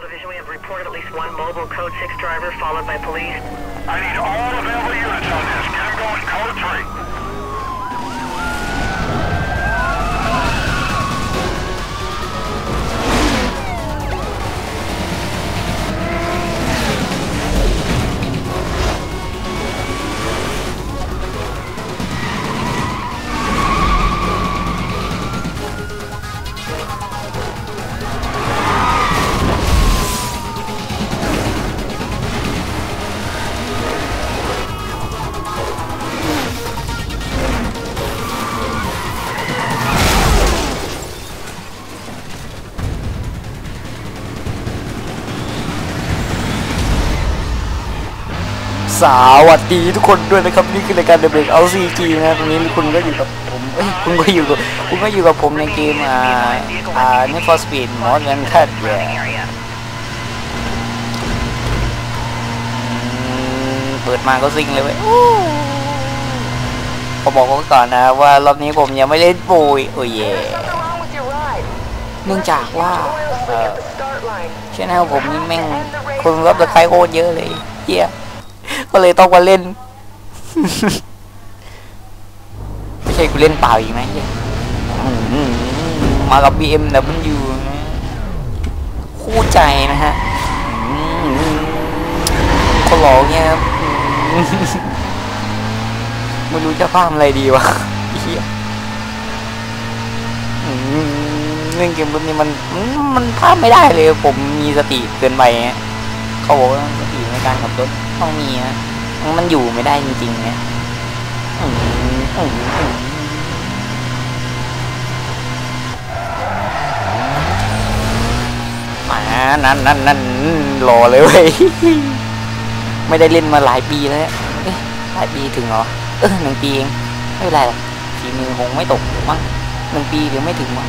Division, we have reported at least one mobile Code 6 driver followed by police. I need all available units on this. Get them going code 3. สวัสดีทุกคนด้วยนะครับนี่คือรายการเดบิวต์เอาซีจีนะตรงนี้คุณก็อยู่กับผมคุณก็อยู่กับคุณก็อยู่กับผมในเกมอ่าอ่า Need for Speed Modern Cut แย่เปิดมาก็ซิงเลยเว้ยผมบอกก่อนนะว่ารอบนี้ผมยังไม่เล่นปุยโอ้ยเนื่องจากว่าเอ่อ At the start line. ช่แนลผมนี่แม่งคนรับสไคร้โคตรเยอะเลยเฮีย ก็เลยต้องมาเล่น ไม่ใช่กูเล่นเปล่าอีกไหมเฮียมากับ BMW นะคู่ใจนะฮะอื้อหือคนหล่อเงี้ยครับไม่รู้จะพามอะไรดีวะเฮียอื้อหือเกมบบนี้มันมันพลาดไม่ได้เลย ผมมีสติเกินไปเขาบอกว่าสติในการขับรถ ต้องมีฮะมันอยู่ไม่ได้จริงๆนะมานั่นนั่นนั่นรอเลยเว้ย ไม่ได้เล่นมาหลายปีแล้วหลายปีถึงเหรอ เออหนึ่งปีเอง ไม่เป็นไรหรอกฝีมือคงไม่ตกมั้งหนึ่งปีหรือไม่ถึงมั้ง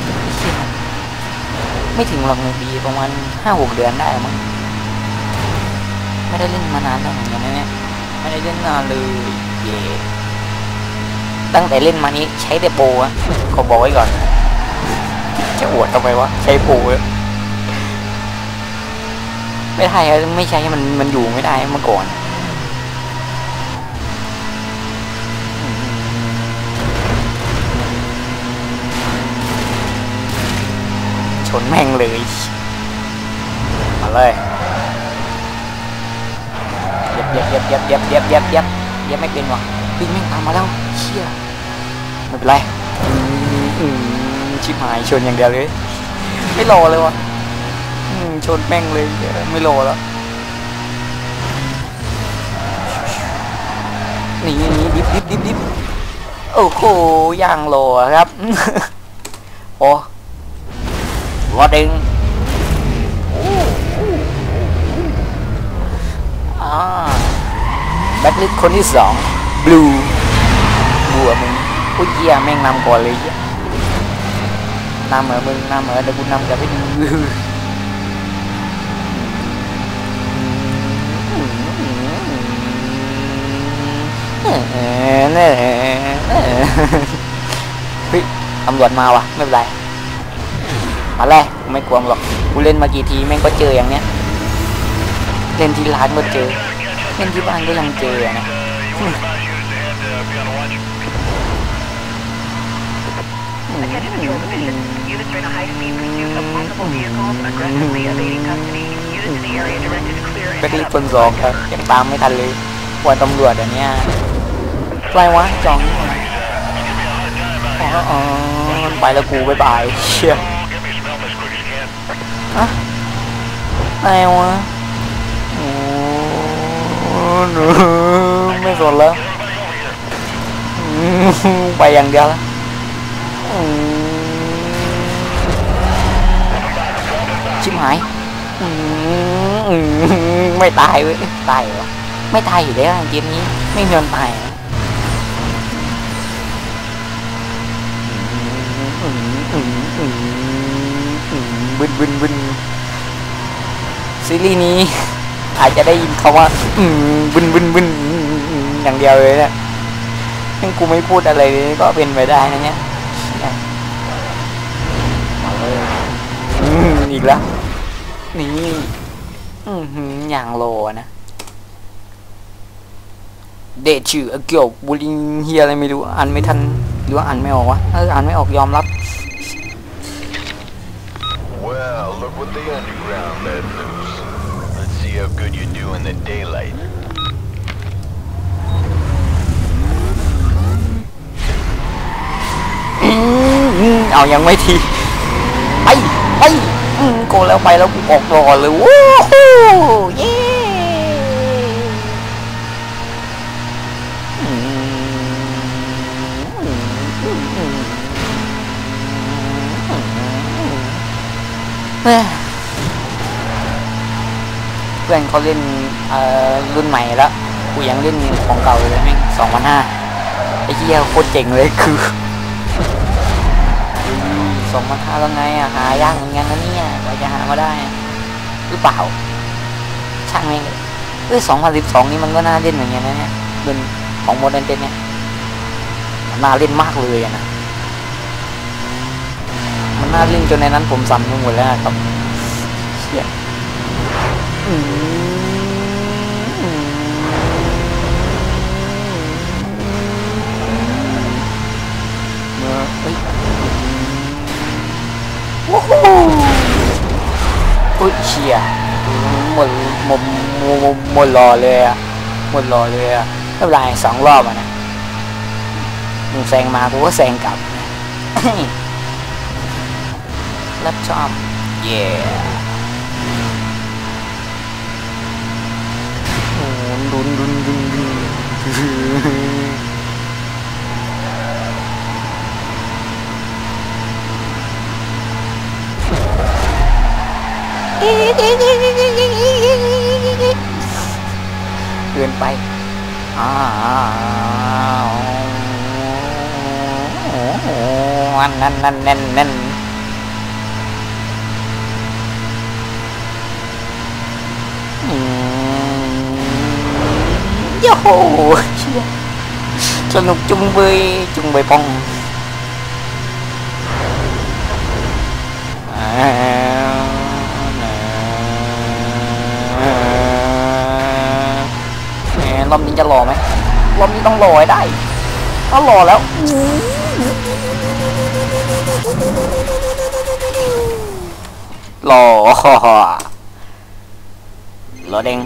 ไม่ถึงหรอกหนึ่งปีประมาณห้าหกเดือนได้มั้ง ไม่ได้เล่นมานานแล้วเหมือนกันนะเนี่ยไม่ได้เล่นนานเลยเย่ตั้งแต่เล่นมานี้ใช้แต่โปอะขอบอกไว้ก่อน จะอวดทำไมวะใช้โปรอะไม่ได้อะไม่ใช้มันมันอยู่ไม่ได้เมื่อก่อนชนแม่งเลย มาเลย เหยีบเหยีบเหยีบเหยีบเหยีบเหยีบเหยีบไม่เป็นวะวิ่งแม่งตามมาแล้วเชี่ยไม่เป็นไรชิบหายชนอย่างเดียวเลย ไม่รอเลยวะชนแม่งเลยไม่รอแล้วหนีหนีดิบดิบดิบดิบโอ้โหย่างรอครับโอ้รอดเอง แบ็คลิสคนที่สองบลูบัวมึงโอ้ยเหี้ยแม่งนำก่อนเลยนำเหรอมึงนำเหรอเดี๋ยวกูนำกับไปดูเฮ้ยตำรวจมาว่ะไม่เป็นไรมาเลยไม่กลัวหรอกกูเล่นมากี่ทีแม่งก็เจออย่างเนี้ยเล่นที่ร้านก็เจอ เล่นที่บ้านก็ยังเจออะนะ Attention Patrol Division. Units are in a high-speed pursuit of multiple vehicles, aggressively evading custody. Units in the area directed to clear แบ็คลิสคนสองครับยังตามไม่ทันเลยวันตำรวจอันเนี้ยอะไรวะจองอ๋ออ๋อไปแล้วกูบายบายเชี่ย Get me some help as quick as you can. อะอะไรวะโอ้ หนูไม่สนแล้ว ไปอย่างเดียวแล้วชิบหายไม่ตายเว้ยตายเหรอไม่ตายอยู่แล้วเกมนี้ ไม่มีวันตายบึนบึนบึนซีรีส์นี้ อาจจะได้ยินคำว่า อืมบึนบึนบึนอย่างเดียวเลยเนี่ยยังกูไม่พูดอะไรเลยก็เป็นไปได้นะเนี่ยอืมอีกแล้ว นี่ อือหือย่างโลนะเดชื่อเกี่ยวบุลิงเฮียอะไรไม่รู้อ่านไม่ทันหรือว่าอ่านไม่ออกวะเอออ่านไม่ออกยอมรับ Well, look what the underground led to. see how good you do in the daylight. Ào nhằng mấy thì Bay, bay Cô leo bay leo cũng cọt rồi Woohoo, yeah เพื่อนเขาเล่นอ่อรุ่นใหม่แล้วกูยังเล่นของเก่าเลยแม่งสองพันห้าไอ้เหี้ยโคตรเจ๋งเลยคือสองพันห้าแล้วไงอะหายากเหมือนกันนะเนี่ยกว่าจะหามาได้หรือเปล่า ช่างแม่งเลยเอ้ยสองพันสิบสองนี่มันก็น่าเล่นเหมือนกันนะเนี่ยเป็นของโมเดิร์นเจนเนี่ยมันน่าเล่นมากเลยนะมันน่าเล่นจนในนั้นผมสั่นไปหมดแล้วครับเชี่ย มเอเฮ้ยว้าวอุ้ยเชียหมดหมดหมดหมดหมดรอเลยอะหมดรอเลยอะไม่เป็นไรสองรอบอะนะมึงแซงมากูก็แซงกลับรับชอบเย่โอ้ ดุนดุนดุนดุนเกินไปอ้าวนั่นนั่นนั่นนั่นนั่นอืม โยโหสนุกจุงเบยจุงเบยปองแหมรอบนี้จะรอไหมรอบนี้ต้องรอให้ได้ก็รอแล้วรอรอเด้ง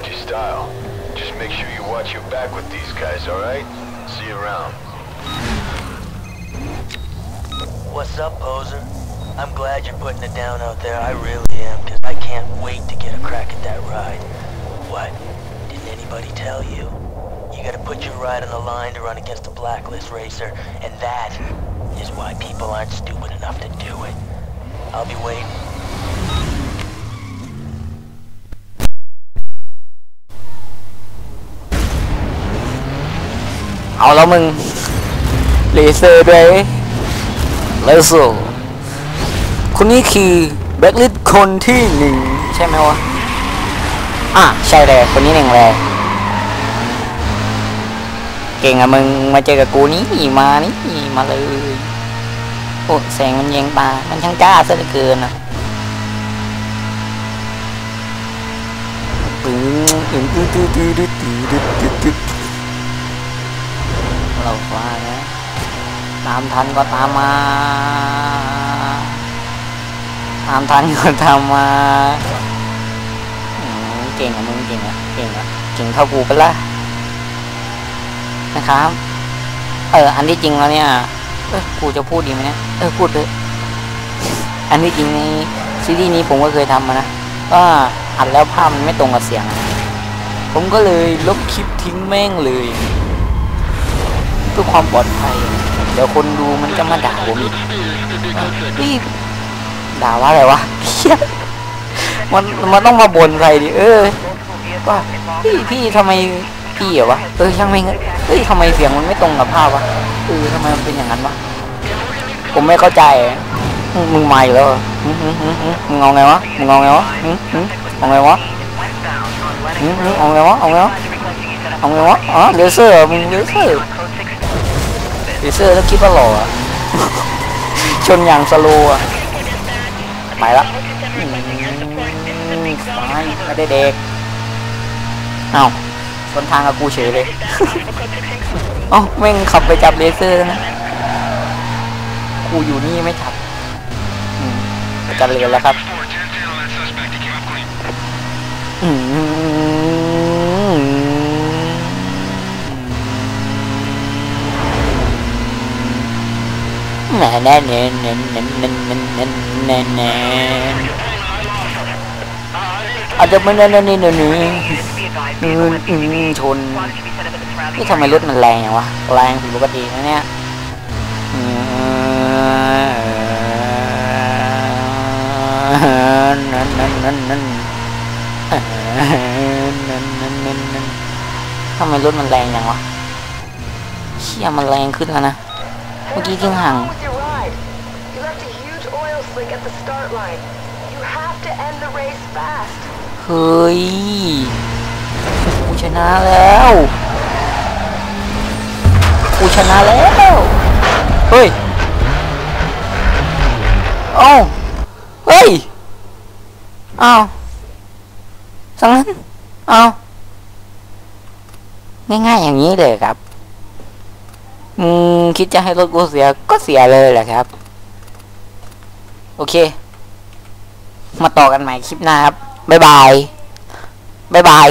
like your style. Just make sure you watch your back with these guys, alright? See you around. What's up, poser? I'm glad you're putting it down out there. I really am, because I can't wait to get a crack at that ride. What? Didn't anybody tell you? You gotta put your ride on the line to run against a blacklist racer, and that is why people aren't stupid enough to do it. I'll be waiting. เอาแล้วมึงเลเซอร์ด้วยเลเซอร์คนนี้คือแบ็กลิทคนที่หนึ่งใช่ไหมวะ อะ ใช่เลยคนนี้หนึ่งเลยเก่งอะมึงมาเจอกับกูนี่มานี่มาเลยโอ้แสงมันแยงตามันช่างกล้าซะเหลือเกินอะตึ้งตึ้งตึ้งตึ้งตึ้งตึ้งตึ้ง เราว่านะตามทันก็ตามมา ตามทันก็ตามมาเก่งอะมึงเก่งอะเก่งอะเก่งเท่ากูไปละนะครับ เออ อันที่จริงแล้วเนี่ยเออกูจะพูดดีไหมเนี่ยเออพูดเลยอันที่จริงในซีรีส์นี้ผมก็เคยทำมานะก็อัดแล้วภาพมันไม่ตรงกับเสียง ผมก็เลยลบคลิปทิ้งแม่งเลย พื่อความปลอดภัย เดี๋ยวคนดูมันจะมาด่าผมอีกพี่ด่าว่าอะไรวะเหี้ยมันมันต้องมาบ่นใครดิเออว่าพี่พี่ทำไมพี่เหรอวะเออช่างไม่งเฮ้ยทำไมเสียงมันไม่ตรงกับภาพวะเออทำไมมันเป็นอย่างนั้นวะผมไม่เข้าใจมึงมึงมาอีกแล้วเหรอหึหึหึหึมึงเอาไงวะมึงเอาไงวะเอาไงวะเอาไงวะเอาไงวะเอาไงวะอ๋อเลเซอร์เหรอมึงเลเซอร์ เลเซอร์แล้วคิดว่าหล่ออะชนอย่างสโลว์อะไปละอืมไม่ไม่ได้เด็กเอ้าชนทางกับกูเฉยเลยเอ้าแม่งขับไปจับเลเซอร์แล้วนะ กูอยู่นี่ไม่จับจะเรียนแล้วครับ อืม แน่แน่แน่แน่แน่แน่แน่แน่แน่แน่อาจจะไม่แน่แน่แน่แน่แน่ Be advised, อื vehicle ม with อืม PCV ชนนี่ทำไมรถมันแรงอย่างวะแรงผิดปกตินะเนี่ยนั่นนั่นนั่นนั่นนั่นนั่นนั่นนั่นทำไมรถมันแรงอย่างวะเชี่ยมันแรงขึ้นแล้วนะ เมื่อกี้ทิ้งห่าง oil slick at the start line. You have to end the race fast. เฮ้ยกูชนะแล้วกูชนะแล้วเฮ้ยเอ้าเฮ้ยเอ้าสังนั้นเอ้าง่ายๆอย่างนี้เลยครับ อืม คิดจะให้รถกูเสียก็เสียเลยแหละครับ โอเค มาต่อกันใหม่คลิปหน้าครับ บ๊ายบาย บ๊ายบาย